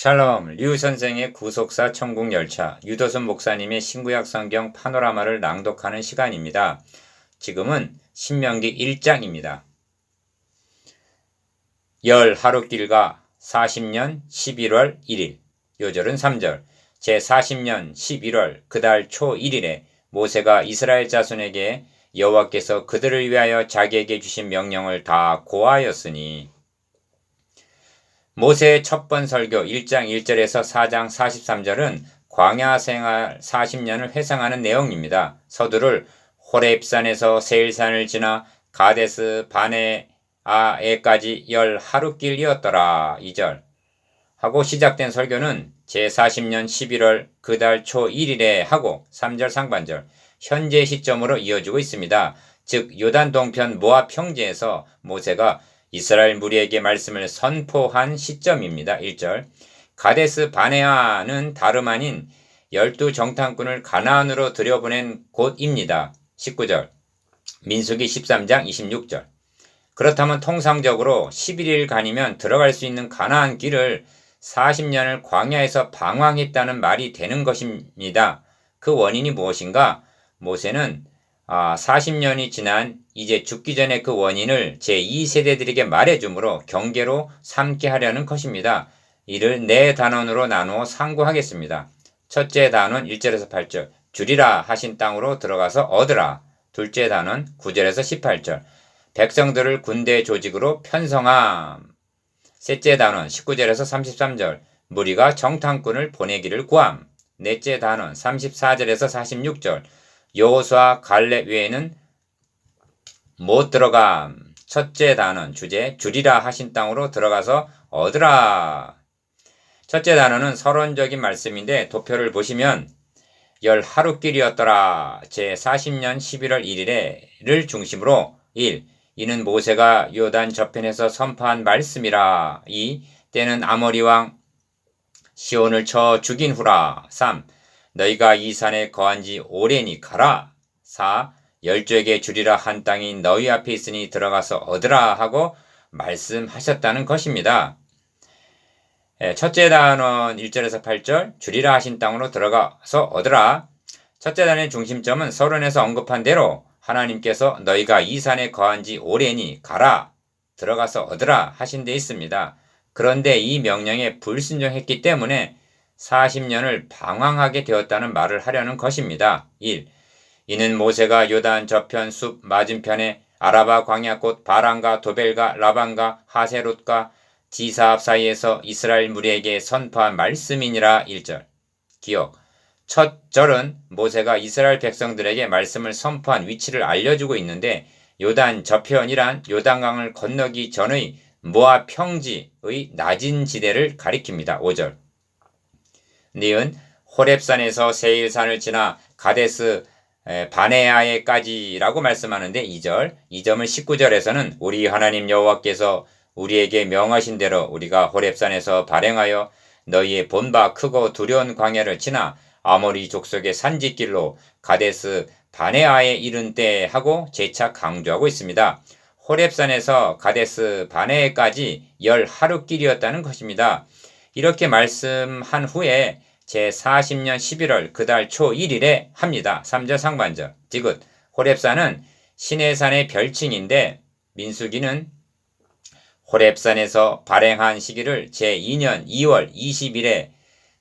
샬롬, 류 선생의 구속사 천국 열차, 유도순 목사님의 신구약 성경 파노라마를 낭독하는 시간입니다. 지금은 신명기 1장입니다. 열 하루길과 40년 11월 1일, 요절은 3절, 제 40년 11월 그달 초 1일에 모세가 이스라엘 자손에게 여호와께서 그들을 위하여 자기에게 주신 명령을 다 고하였으니 모세의 첫 번 설교 1장 1절에서 4장 43절은 광야 생활 40년을 회상하는 내용입니다. 서두를 호렙산에서 세일산을 지나 가데스 바네 아에까지 열 하루길이었더라. 2절 하고 시작된 설교는 제40년 11월 그달 초 1일에 하고 3절 상반절 현재 시점으로 이어지고 있습니다. 즉 요단 동편 모압 평지에서 모세가 이스라엘 무리에게 말씀을 선포한 시점입니다. 1절. 가데스 바네아는 다름 아닌 열두 정탐꾼을 가나안으로 들여보낸 곳입니다. 19절. 민수기 13장 26절. 그렇다면 통상적으로 11일간이면 들어갈 수 있는 가나안 길을 40년을 광야에서 방황했다는 말이 되는 것입니다. 그 원인이 무엇인가? 모세는 40년이 지난 이제 죽기 전에 그 원인을 제2세대들에게 말해주므로 경계로 삼게 하려는 것입니다. 이를 네 단원으로 나누어 상고하겠습니다. 첫째 단원 1절에서 8절 주리라 하신 땅으로 들어가서 얻으라. 둘째 단원 9절에서 18절 백성들을 군대 조직으로 편성함. 셋째 단원 19절에서 33절 무리가 정탐꾼을 보내기를 구함. 넷째 단원 34절에서 46절 여호수아 갈렙 외에는 못 들어감. 첫째 단원 주제 주리라 하신 땅으로 들어가서 얻으라. 첫째 단어는 서론적인 말씀인데 도표를 보시면 열 하루길이었더라. 제 40년 11월 1일에를 중심으로 1. 이는 모세가 요단 저편에서 선포한 말씀이라. 2. 때는 아모리 왕 시온을 쳐 죽인 후라. 3. 너희가 이 산에 거한 지 오래니 가라. 4. 열조에게 주리라 한 땅이 너희 앞에 있으니 들어가서 얻으라 하고 말씀하셨다는 것입니다. 예, 첫째 단원 1절에서 8절 주리라 하신 땅으로 들어가서 얻으라. 첫째 단의 중심점은 서론에서 언급한 대로 하나님께서 너희가 이 산에 거한 지 오래니 가라 들어가서 얻으라 하신 데 있습니다. 그런데 이 명령에 불순종했기 때문에 40년을 방황하게 되었다는 말을 하려는 것입니다. 1. 이는 모세가 요단 저편 숲 맞은편에 아라바 광야꽃 바란과 도벨과 라반과 하세롯과 지사합 사이에서 이스라엘 무리에게 선포한 말씀이니라 1절. 기억. 첫 절은 모세가 이스라엘 백성들에게 말씀을 선포한 위치를 알려주고 있는데 요단 저편이란 요단강을 건너기 전의 모아 평지의 낮은 지대를 가리킵니다. 5절. 니은 호렙산에서 세일산을 지나 가데스 바네아에까지라고 말씀하는데 2절, 2점을 19절에서는 우리 하나님 여호와께서 우리에게 명하신 대로 우리가 호렙산에서 발행하여 너희의 본바 크고 두려운 광야를 지나 아모리 족속의 산지길로 가데스 바네아에 이른 때 하고 재차 강조하고 있습니다. 호렙산에서 가데스 바네에까지 열 하루 길이었다는 것입니다. 이렇게 말씀한 후에 제 40년 11월 그달 초 1일에 합니다. 3절 상반절. 디귿. 호랩산은 신해산의 별칭인데 민수기는 호랩산에서 발행한 시기를 제2년 2월 20일에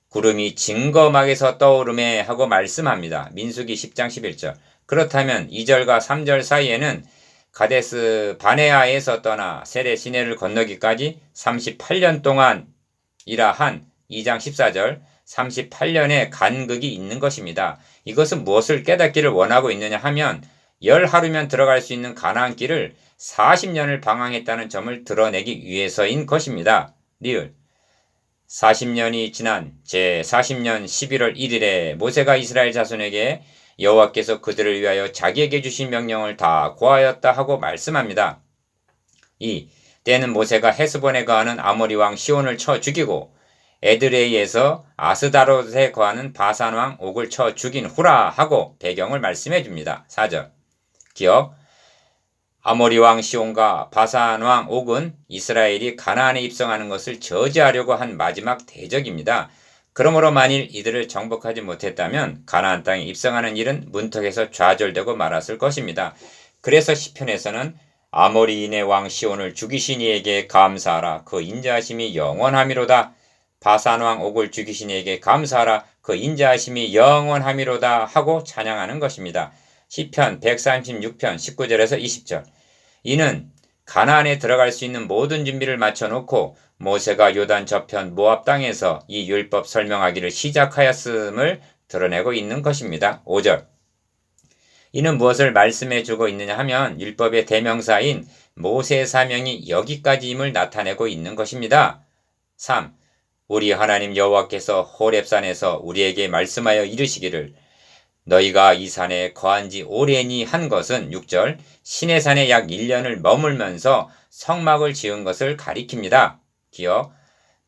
구름이 증거막에서 떠오름에 하고 말씀합니다. 민수기 10장 11절. 그렇다면 2절과 3절 사이에는 가데스 바네아에서 떠나 세례 시내를 건너기까지 38년 동안 이라 한 2장 14절 38년의 간극이 있는 것입니다. 이것은 무엇을 깨닫기를 원하고 있느냐 하면 열 하루면 들어갈 수 있는 가나안 길을 40년을 방황했다는 점을 드러내기 위해서인 것입니다. 리을 40년이 지난 제 40년 11월 1일에 모세가 이스라엘 자손에게 여호와께서 그들을 위하여 자기에게 주신 명령을 다 고하였다 하고 말씀합니다. 2. 때는 모세가 헤스본에 거하는 아모리 왕 시온을 쳐 죽이고 에드레이에서 아스다롯에 거하는 바산 왕 옥을 쳐 죽인 후라 하고 배경을 말씀해 줍니다. 4절. 기억. 아모리 왕 시온과 바산 왕 옥은 이스라엘이 가나안에 입성하는 것을 저지하려고 한 마지막 대적입니다. 그러므로 만일 이들을 정복하지 못했다면 가나안 땅에 입성하는 일은 문턱에서 좌절되고 말았을 것입니다. 그래서 시편에서는 아모리인의 왕 시온을 죽이신 이에게 감사하라. 그 인자하심이 영원하미로다. 바산 왕 옥을 죽이신 이에게 감사하라. 그 인자하심이 영원하미로다 하고 찬양하는 것입니다. 시편 136편 19절에서 20절. 이는 가나안에 들어갈 수 있는 모든 준비를 마쳐 놓고 모세가 요단 저편 모압 땅에서 이 율법 설명하기를 시작하였음을 드러내고 있는 것입니다. 5절 이는 무엇을 말씀해 주고 있느냐 하면 율법의 대명사인 모세의 사명이 여기까지임을 나타내고 있는 것입니다. 3. 우리 하나님 여호와께서 호렙산에서 우리에게 말씀하여 이르시기를 너희가 이 산에 거한 지 오래니 한 것은 6절 신의 산에 약 1년을 머물면서 성막을 지은 것을 가리킵니다. 기어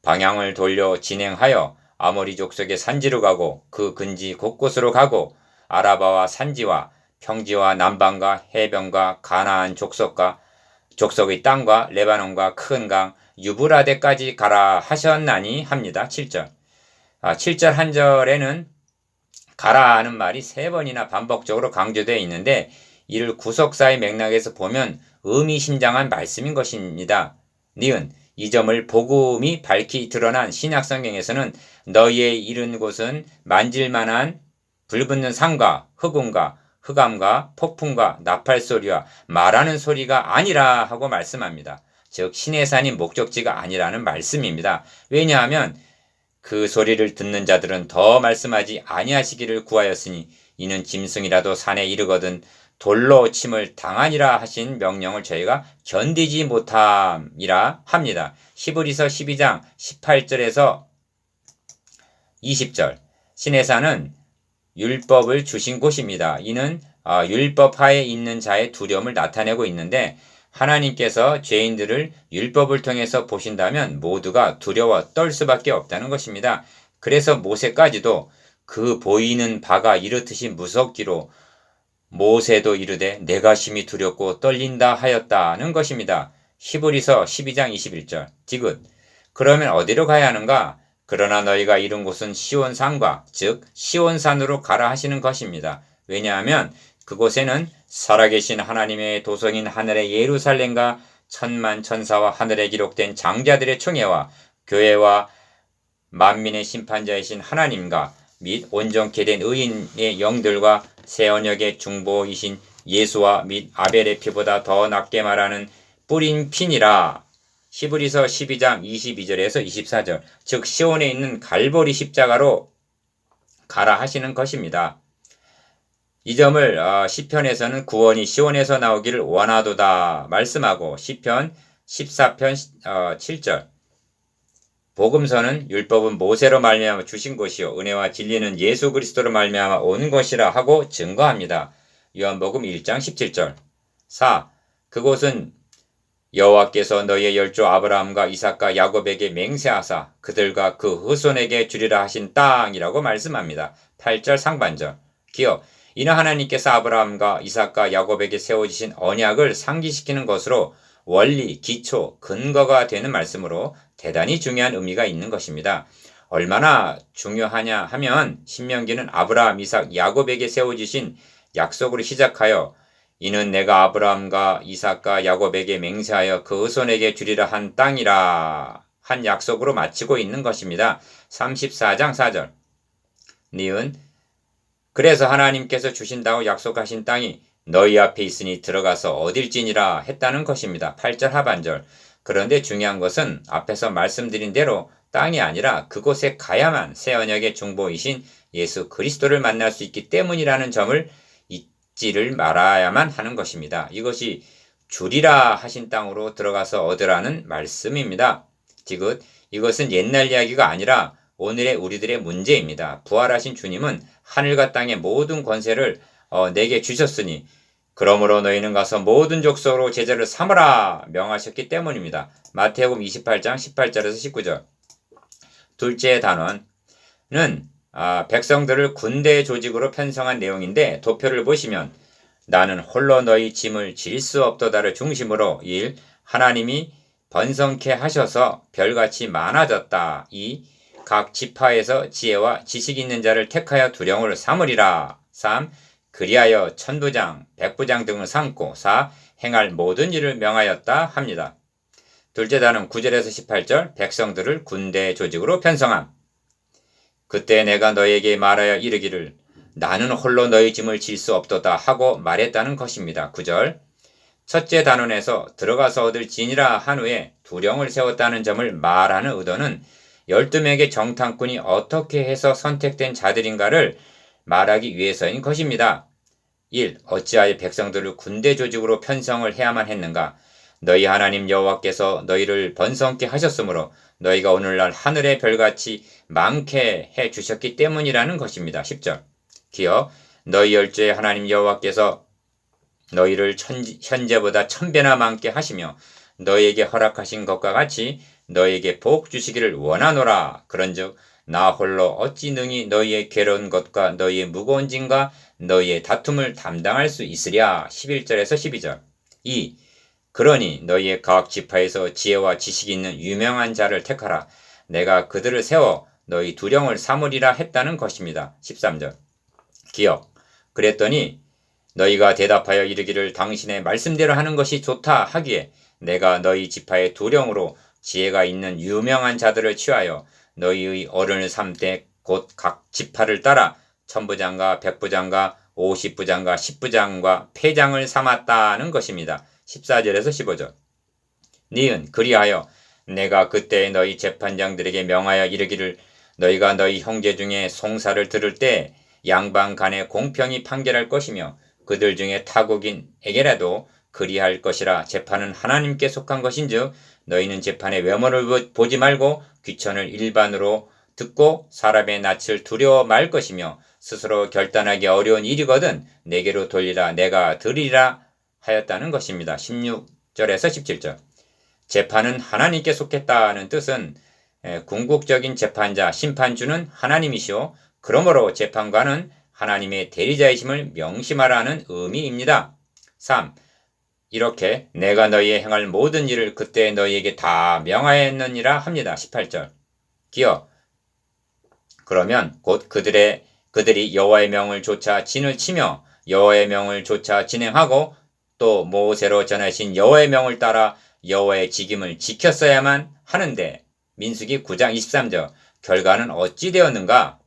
방향을 돌려 진행하여 아모리 족속의 산지로 가고 그 근지 곳곳으로 가고 아라바와 산지와 평지와 남방과 해변과 가나안 족속과 족속의 땅과 레바논과 큰 강 유브라데까지 가라 하셨나니 합니다. 7절. 아, 7절 한 절에는 가라 하는 말이 세 번이나 반복적으로 강조되어 있는데 이를 구속사의 맥락에서 보면 의미심장한 말씀인 것입니다. 니은 이 점을 복음이 밝히 드러난 신약성경에서는 너희의 이른 곳은 만질만한 불붙는 산과 흑운과 흑암과 폭풍과 나팔 소리와 말하는 소리가 아니라 하고 말씀합니다. 즉 신의 산이 목적지가 아니라는 말씀입니다. 왜냐하면 그 소리를 듣는 자들은 더 말씀하지 아니하시기를 구하였으니 이는 짐승이라도 산에 이르거든 돌로 침을 당하니라 하신 명령을 저희가 견디지 못함이라 합니다. 히브리서 12장 18절에서 20절 신의 산은 율법을 주신 곳입니다. 이는 아, 율법 하에 있는 자의 두려움을 나타내고 있는데 하나님께서 죄인들을 율법을 통해서 보신다면 모두가 두려워 떨 수밖에 없다는 것입니다. 그래서 모세까지도 그 보이는 바가 이렇듯이 무섭기로 모세도 이르되 내가 심히 두렵고 떨린다 하였다는 것입니다. 히브리서 12장 21절. 디귿. 그러면 어디로 가야 하는가? 그러나 너희가 이룬 곳은 시온산과 즉 시온산으로 가라 하시는 것입니다. 왜냐하면 그곳에는 살아계신 하나님의 도성인 하늘의 예루살렘과 천만 천사와 하늘에 기록된 장자들의 총회와 교회와 만민의 심판자이신 하나님과 및 온전케 된 의인의 영들과 새 언역의 중보이신 예수와 및 아벨의 피보다 더 낫게 말하는 뿌린 핀이라 히브리서 12장 22절에서 24절 즉 시온에 있는 갈보리 십자가로 가라 하시는 것입니다. 이 점을 어, 시편에서는 구원이 시온에서 나오기를 원하도다 말씀하고 시편 14편 7절 어, 복음서는 율법은 모세로 말미암아 주신 것이요 은혜와 진리는 예수 그리스도로 말미암아 온 것이라 하고 증거합니다. 요한복음 1장 17절 4. 그곳은 여호와께서 너희의 열조 아브라함과 이삭과 야곱에게 맹세하사 그들과 그 후손에게 주리라 하신 땅이라고 말씀합니다. 8절 상반절 기어 이는 하나님께서 아브라함과 이삭과 야곱에게 세워지신 언약을 상기시키는 것으로 원리, 기초, 근거가 되는 말씀으로 대단히 중요한 의미가 있는 것입니다. 얼마나 중요하냐 하면 신명기는 아브라함, 이삭, 야곱에게 세워지신 약속으로 시작하여 이는 내가 아브라함과 이삭과 야곱에게 맹세하여 그 후손에게 주리라 한 땅이라 한 약속으로 마치고 있는 것입니다. 34장 4절 니은 그래서 하나님께서 주신다고 약속하신 땅이 너희 앞에 있으니 들어가서 어딜지니라 했다는 것입니다. 8절 하반절. 그런데 중요한 것은 앞에서 말씀드린 대로 땅이 아니라 그곳에 가야만 새 언약의 중보이신 예수 그리스도를 만날 수 있기 때문이라는 점을 잊지를 말아야만 하는 것입니다. 이것이 주리라 하신 땅으로 들어가서 얻으라는 말씀입니다. 지금 이것은 옛날 이야기가 아니라 오늘의 우리들의 문제입니다. 부활하신 주님은 하늘과 땅의 모든 권세를 어, 내게 주셨으니 그러므로 너희는 가서 모든 족속으로 제자를 삼으라 명하셨기 때문입니다. 마태복음 28장 18절에서 19절. 둘째 단원은 아, 백성들을 군대 조직으로 편성한 내용인데 도표를 보시면 나는 홀로 너희 짐을 질 수 없도다를 중심으로 1. 하나님이 번성케 하셔서 별같이 많아졌다. 2. 각 지파에서 지혜와 지식 있는 자를 택하여 두령을 삼으리라. 3. 그리하여 천부장, 백부장 등을 삼고 4. 행할 모든 일을 명하였다 합니다. 둘째 단은 9절에서 18절 백성들을 군대 조직으로 편성함. 그때 내가 너에게 말하여 이르기를 나는 홀로 너희 짐을 질 수 없도다 하고 말했다는 것입니다. 9절 첫째 단원에서 들어가서 얻을 진이라 한 후에 두령을 세웠다는 점을 말하는 의도는 12명의 정탐꾼이 어떻게 해서 선택된 자들인가를 말하기 위해서인 것입니다. 1. 어찌하여 백성들을 군대 조직으로 편성을 해야만 했는가? 너희 하나님 여호와께서 너희를 번성케 하셨으므로 너희가 오늘날 하늘의 별같이 많게 해 주셨기 때문이라는 것입니다. 10절. 기어 너희 열조의 하나님 여호와께서 너희를 천, 현재보다 천배나 많게 하시며 너희에게 허락하신 것과 같이 너희에게 복 주시기를 원하노라. 그런즉 나 홀로 어찌 능히 너희의 괴로운 것과 너희의 무거운 짐과 너희의 다툼을 담당할 수 있으랴. 11절에서 12절. 2. 그러니 너희의 각 지파에서 지혜와 지식이 있는 유명한 자를 택하라. 내가 그들을 세워 너희 두령을 삼으리라 했다는 것입니다. 13절. 기억. 그랬더니 너희가 대답하여 이르기를 당신의 말씀대로 하는 것이 좋다 하기에 내가 너희 지파의 두령으로 지혜가 있는 유명한 자들을 취하여 너희의 어른을 삼되 곧 각 지파를 따라 천부장과 백부장과 오십부장과 십부장과 패장을 삼았다는 것입니다. 14절에서 15절. 니은 그리하여 내가 그때 너희 재판장들에게 명하여 이르기를 너희가 너희 형제 중에 송사를 들을 때 양방 간에 공평히 판결할 것이며 그들 중에 타국인에게라도 그리할 것이라 재판은 하나님께 속한 것인즉 너희는 재판의 외모를 보지 말고 귀천을 일반으로 듣고 사람의 낯을 두려워 말 것이며 스스로 결단하기 어려운 일이거든 내게로 돌리라 내가 들으리라 하였다는 것입니다. 16절에서 17절. 재판은 하나님께 속했다는 뜻은 궁극적인 재판자 심판주는 하나님이시오. 그러므로 재판관은 하나님의 대리자이심을 명심하라는 의미입니다. 3. 이렇게 내가 너희의 행할 모든 일을 그때 너희에게 다 명하였느니라 합니다. 18절. 기어 그러면 곧 그들의 그들이 여호와의 명을 조차 진을 치며 여호와의 명을 조차 진행하고 또 모세로 전하신 여호와의 명을 따라 여호와의 직임을 지켰어야만 하는데 민수기 9장 23절 결과는 어찌 되었는가?